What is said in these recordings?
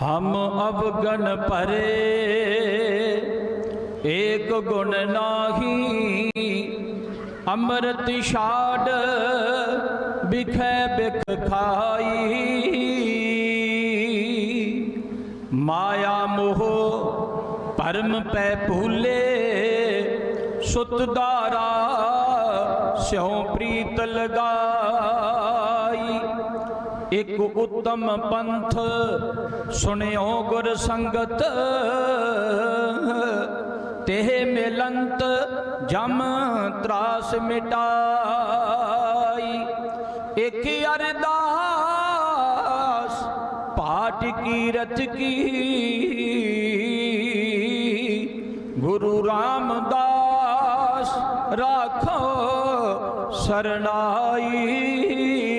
ਹਮ ਅਵਗਨ ਭਰੇ, ਏਕ ਗੁਣ ਨਾਹੀ, ਅੰਮ੍ਰਿਤ ਛਾੜ ਬਿਖੈ ਬਿਖ ਖਾਈ। ਮਾਇਆ ਮੋਹ ਪਰਮ ਪੈ ਭੂਲੇ, ਸੁਤ ਦਾਰਾ ਸਿਉ ਪ੍ਰੀਤ ਲਗਾਈ। ਇੱਕ ਉੱਤਮ ਪੰਥ, ਸੁਣਿਓ ਗੁਰ ਸੰਗਤ। ਤੇਹ ਮਿਲੰਤ, ਜਮ ਤਰਾਸ ਮਿਟਾਈ। ਇਕ ਅਰਦਾਸ ਪਾਟ ਕੀਰਤ ਕੀ। ਗੁਰੂ ਰਾਮਦਾਸ, ਰਾਖੋ ਸਰਨਾਈ।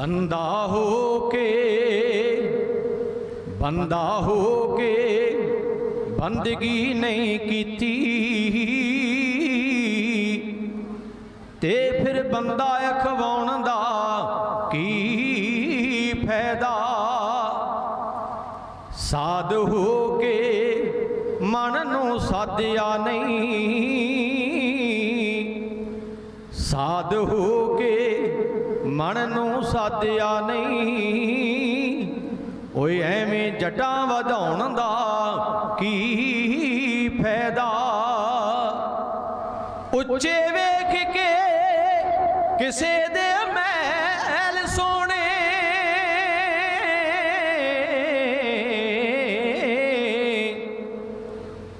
ਬੰਦਾ ਹੋ ਕੇ, ਬੰਦਾ ਹੋ ਕੇ ਬੰਦਗੀ ਨਹੀਂ ਕੀਤੀ। ਤੇ ਫਿਰ ਬੰਦਾ ਅਖਵਾਉਣ ਦਾ ਕੀ ਫਾਇਦਾ? ਸਾਧ ਹੋ ਕੇ ਮਨ ਨੂੰ ਸਾਧਿਆ ਨਹੀਂ। ਸਾਧ ਹੋ ਕੇ ਮਨ ਨੂੰ ਸਾਧਿਆ ਨਹੀਂ। ਓਏ ਐਵੇਂ ਜਟਾਂ ਵਧਾਉਣ ਦਾ ਕੀ ਫਾਇਦਾ? ਉੱਚੇ ਵੇਖ ਕੇ ਕਿਸੇ ਦੇ ਮਹਿਲ ਸੋਹਣੇ।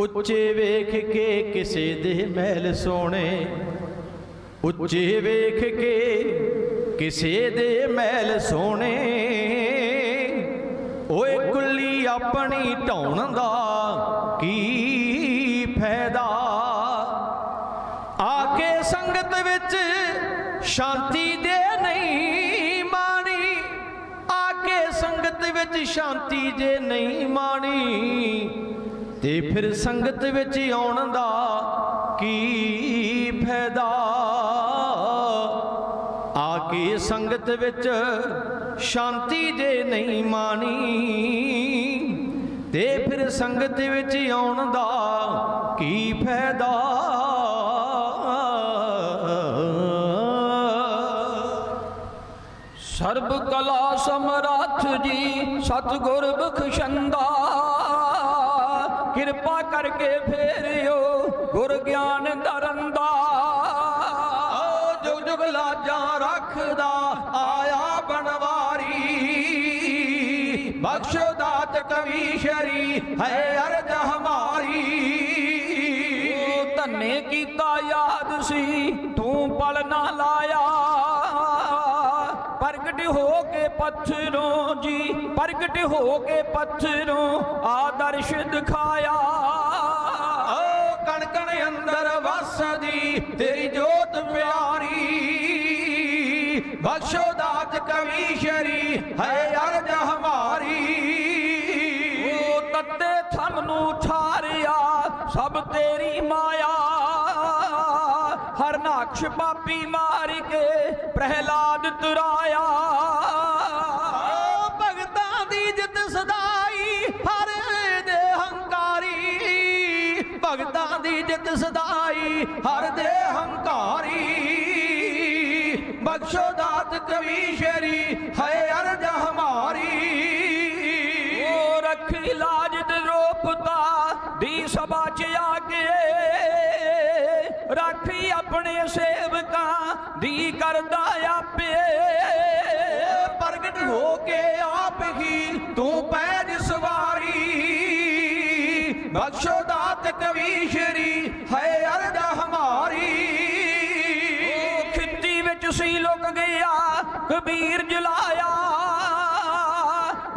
ਉੱਚੇ ਵੇਖ ਕੇ ਕਿਸੇ ਦੇ ਮਹਿਲ ਸੋਹਣੇ। ਉੱਚੇ ਵੇਖ ਕੇ ਕਿਸੇ ਦੇ ਮਹਿਲ ਸੋਹਣੇ। ਓਏ ਕੁੱਲੀ ਆਪਣੀ ਢਾਉਣ ਦਾ ਕੀ ਫਾਇਦਾ ਆ ਕੇ ਸੰਗਤ ਵਿੱਚ ਸ਼ਾਂਤੀ ਦੇ ਨਹੀਂ ਮਾਣੀ। ਆ ਕੇ ਸੰਗਤ ਵਿੱਚ ਸ਼ਾਂਤੀ ਜੇ ਨਹੀਂ ਮਾਣੀ। ਤੇ ਫਿਰ ਸੰਗਤ ਵਿੱਚ ਆਉਣ ਦਾ ਕੀ ਫਾਇਦਾ ਆ ਕੇ ਸੰਗਤ ਵਿੱਚ ਸ਼ਾਂਤੀ ਜੇ ਨਹੀਂ ਮਾਣੀ, ਤੇ ਫਿਰ ਸੰਗਤ ਵਿੱਚ ਆਉਣ ਦਾ ਕੀ ਫਾਇਦਾ? ਸਰਬ ਕਲਾ ਸਮਰੱਥ ਜੀ ਸਤਿਗੁਰ ਬਖਸ਼ੰਦਾ ਕਿਰਪਾ ਕਰਕੇ ਫੇਰਿਓ ਗੁਰ ਗਿਆਨ ਦਰੰਦਾ ਰੱਖਦਾ ਆਇਆ ਬਣਵਾਰੀ। ਬਖਸ਼ੋ ਦਾਤ ਕਵੀਸ਼ਰੀ ਹੈ ਅਰਜ ਹਮਾਰੀ। ਧੰਨੇ ਕੀਤਾ ਯਾਦ ਸੀ ਤੂੰ ਪਲ ਨਾ ਲਾਇਆ। ਪ੍ਰਗਟ ਹੋ ਕੇ ਪੱਥਰੋਂ ਜੀ ਪ੍ਰਗਟ ਹੋ ਕੇ ਪੱਥਰੋਂ ਆਦਰਸ਼ ਦਿਖਾਇਆ। ਓ ਕਣ ਕਣ ਅੰਦਰ ਵਸਦੀ ਤੇਰੀ ਥਮ ਸਭ ਤੇਰੀ ਮਾਇਆ। ਹਰਨਾਕਸ਼ ਪਾਪੀ ਮਾਰ ਕੇ ਪ੍ਰਹਿਲਾਦ ਤੁਰਾਇਆ। ਭਗਤਾਂ ਦੀ ਜਿੱਤ ਸਦਾਈ, ਹਰ ਦੇ ਹੰਕਾਰੀ। ਭਗਤਾਂ ਦੀ ਜਿੱਤ ਸਦਾਈ, ਹਰ ਦੇ ਹੰਕਾਰੀ। ਬਖਸ਼ੋ ਦਾਤ ਕਵੀ ਕਵੀਸ਼ਰੀ ਹੈ ਅਰਜ ਹਮਾਰੀ। ਓ ਰੱਖੀ ਲਾਜ ਰਾਖੀ ਆਪਣੇ ਸੇਵਕਾਂ ਦੀ ਕਰਦਾ ਆਪੇ। ਪ੍ਰਗਟ ਹੋ ਕੇ ਆਪ ਹੀ ਤੂੰ ਪੈਜ ਸਵਾਰੀ। ਬਖਸ਼ੋ ਦਾਤ ਕਵੀ ਸ਼ਰੀ ਹੈ ਅਰਜ ਹਮਾਰੀ। ਉਹ ਖਿੱਤੀ ਵਿੱਚ ਸੀ ਲੁਕ ਗਿਆ, ਕਬੀਰ ਜਲਾ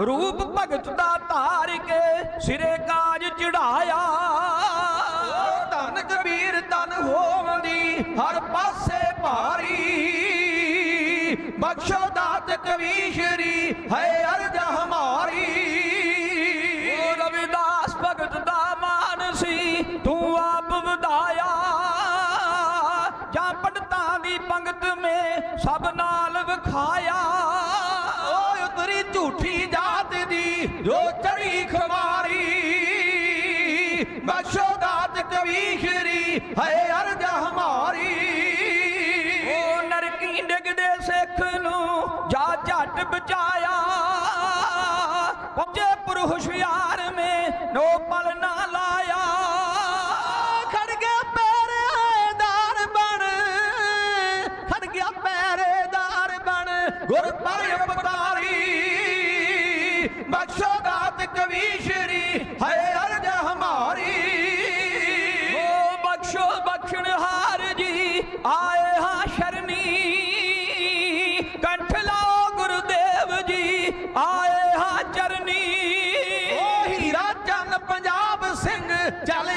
ਰੂਪ ਭਗਤ ਦਾ ਧਾਰ ਕੇ ਸਿਰੇ ਕਾਜ ਚੜਾਇਆ। ਧਨ ਕਬੀਰ ਧਨ ਹੋਵੰਦੀ, ਹਰ ਪਾਸੇ ਭਾਰੀ। ਬਖਸ਼ੋ ਦਾਤ ਕਵੀਸ਼ਰੀ ਹੈ ਅਰਜ ਹਮਾਰੀ। ਓ ਰਵਿਦਾਸ ਭਗਤ ਦਾ ਮਾਨ ਸੀ ਤੂੰ ਆਪ ਵਧਾਇਆ। ਜਾਂ ਪੰਡਤਾਂ ਦੀ ਪੰਗਤ ਮੇ ਸਭ ਨਾਲ ਵਿਖਾਇਆ। ਓਏ ਉਤਰੀ ਝੂਠੀ ਜਾ ਜੋ ਚੜੀ ਖਮਾਰੀ ਬਖਸ਼ੋ ਦਾਤ ਕਵੀਸ਼ਰੀ ਹੈ ਅਰਜ ਹਮਾਰੀ। ਉਹ ਨਰਕੀ ਡਿੱਗਦੇ ਸਿੱਖ ਨੂੰ ਜਾ ਝੱਟ ਬਚਾਇਆ। ਪਹੁੰਚੇ ਪੁਰ ਹੁਸ਼ਿਆਰ ਮੇ, ਨੋ ਪਲ ਨਾ ਲਾਇਆ। ਖੜ ਗਿਆ ਪਹਿਰੇਦਾਰ ਬਣ, ਖੜ ਗਿਆ ਪਹਿਰੇਦਾਰ ਬਣ ਗੁਰ ਪਰ ਆਏ ਹਾਂ ਸ਼ਰਨੀ ਕੰਠ ਲਾਓ ਗੁਰਦੇਵ ਜੀ, ਆਏ ਹਾਂ ਚਰਨੀ। ਓ ਹੀਰਾ ਚੰਨ ਪੰਜਾਬ ਸਿੰਘ ਚੱਲ